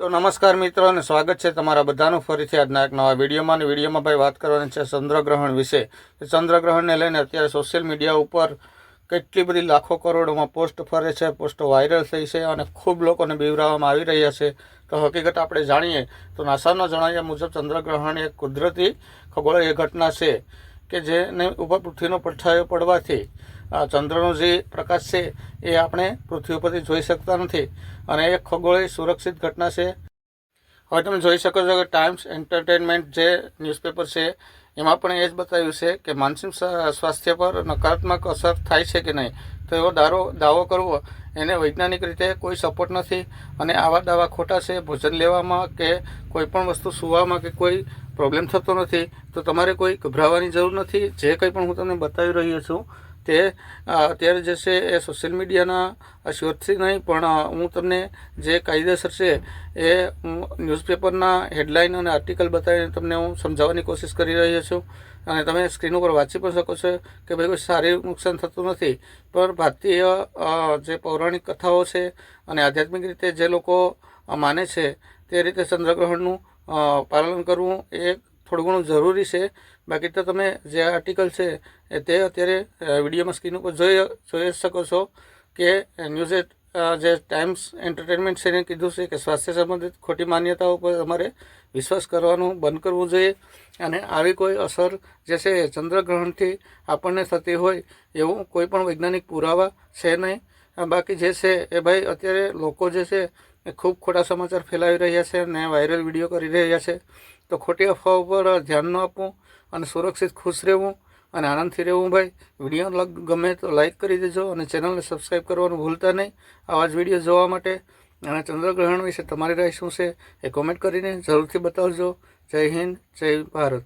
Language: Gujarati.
તો નમસ્કાર મિત્રો અને સ્વાગત છે તમારા બધાનું ફરીથી આજના એક નવા વિડીયોમાં અને વિડીયોમાં ભાઈ વાત કરવાની છે ચંદ્રગ્રહણ વિશે. ચંદ્રગ્રહણને લઈને અત્યારે સોશિયલ મીડિયા ઉપર કેટલી બધી લાખો કરોડોમાં પોસ્ટ ફરે છે પોસ્ટો વાયરલ થઈ છે અને ખૂબ લોકોને બીવરાવવામાં આવી રહ્યા છે. તો હકીકત આપણે જાણીએ તો નાસાના જણાવ્યા મુજબ ચંદ્રગ્રહણ એક કુદરતી ખગોળીય ઘટના છે કે જેને ઉપર પૃથ્વીનો પડછાયો પડવાથી ચંદ્રનો જે પ્રકાશ છે એ આપણે પૃથ્વી ઉપરથી જોઈ શકતા નથી. અને એક ખગોળે સુરક્ષિત ઘટના છે. હવે તમે જોઈ શકો છો કે ટાઈમ્સ એન્ટરટેનમેન્ટ જે ન્યૂઝપેપર છે, એમાં પણ એ જ બતાવ્યું છે કે માનસિક સ્વા- સ્વાસ્થ્ય પર નકારાત્મક અસર થાય છે કે નહીં. તો એવો દારો, દાવો કરવો, એને વૈજ્ઞાનિક રીતે કોઈ સપોર્ટ નથી. અને આવા દાવા ખોટા છે, ભોજન લેવામાં કે કોઈ પણ વસ્તુ સુવામાં કે કોઈ પ્રોબ્લેમ થતો નથી, તો તમારે કોઈ ગભરાવાની જરૂર નથી. જે કંઈ પણ હું તમને બતાવી રહ્યો છું તે અત્યારે જે છે એ સોશિયલ મીડિયાના શોધથી નહીં, પણ હું તમને જે કાયદેસર છે એ ન્યૂઝપેપરના હેડલાઇન અને આર્ટિકલ બતાવીને તમને હું સમજાવવાની કોશિશ કરી રહ્યો છું. અને તમે સ્ક્રીન ઉપર વાંચી પણ શકો છો કે ભાઈ કોઈ શારીરિક નુકસાન થતું નથી. પણ ભારતીય જે પૌરાણિક કથાઓ છે અને આધ્યાત્મિક રીતે જે લોકો માને છે, તે રીતે ચંદ્રગ્રહણનું પાલન કરવું એ થોડું ઘણું જરૂરી છે. બાકી તો તમે જે આર્ટિકલ છે તે અત્યારે વિડીયોમાં સ્ક્રીન ઉપર જોઈ જોઈ શકો છો કે ન્યૂઝે જે ટાઈમ્સ એન્ટરટેનમેન્ટ છે એને કીધું છે કે સ્વાસ્થ્ય સંબંધિત ખોટી માન્યતાઓ પર અમારે વિશ્વાસ કરવાનું બંધ કરવું જોઈએ અને આવી કોઈ અસર જે છે ચંદ્રગ્રહણથી આપણને થતી હોય એવું કોઈ પણ વૈજ્ઞાનિક પુરાવા છે નહીં. બાકી જે છે એ ભાઈ અત્યારે લોકો જે છે એ ખૂબ ખોટા સમાચાર ફેલાવી રહ્યા છે અને વાયરલ વીડિયો કરી રહ્યા છે. તો ખોટી અફવા ઉપર ધ્યાન ન આપવું અને સુરક્ષિત ખુશ રહેવું અને આનંદથી રહેવું ભાઈ. વીડિયો ગમે તો લાઈક કરી દેજો અને ચેનલને સબસ્ક્રાઈબ કરવાનું ભૂલતા નહીં. આવા જ વીડિયો જોવા માટે અને ચંદ્રગ્રહણ વિશે તમારી રાય શું છે એ કોમેન્ટ કરીને જરૂરથી બતાવજો. જય હિન્દ, જય ભારત.